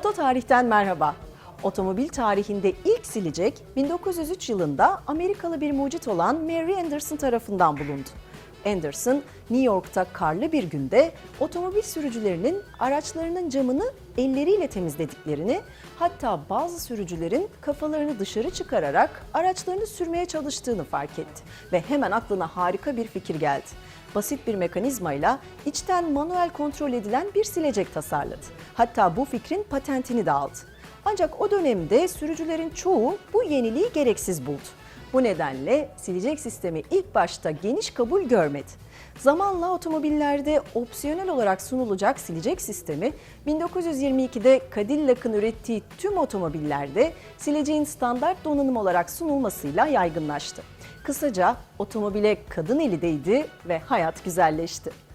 Oto tarihten merhaba. Otomobil tarihinde ilk silecek 1903 yılında Amerikalı bir mucit olan Mary Anderson tarafından bulundu. Anderson, New York'ta karlı bir günde otomobil sürücülerinin araçlarının camını elleriyle temizlediklerini, hatta bazı sürücülerin kafalarını dışarı çıkararak araçlarını sürmeye çalıştığını fark etti ve hemen aklına harika bir fikir geldi basit bir mekanizmayla içten manuel kontrol edilen bir silecek tasarladı. Hatta bu fikrin patentini de aldı. Ancak o dönemde sürücülerin çoğu bu yeniliği gereksiz buldu. Bu nedenle silecek sistemi ilk başta geniş kabul görmedi. Zamanla otomobillerde opsiyonel olarak sunulacak silecek sistemi 1922'de Cadillac'ın ürettiği tüm otomobillerde sileceğin standart donanım olarak sunulmasıyla yaygınlaştı. Kısaca otomobile kadın eli değdi ve hayat güzelleşti.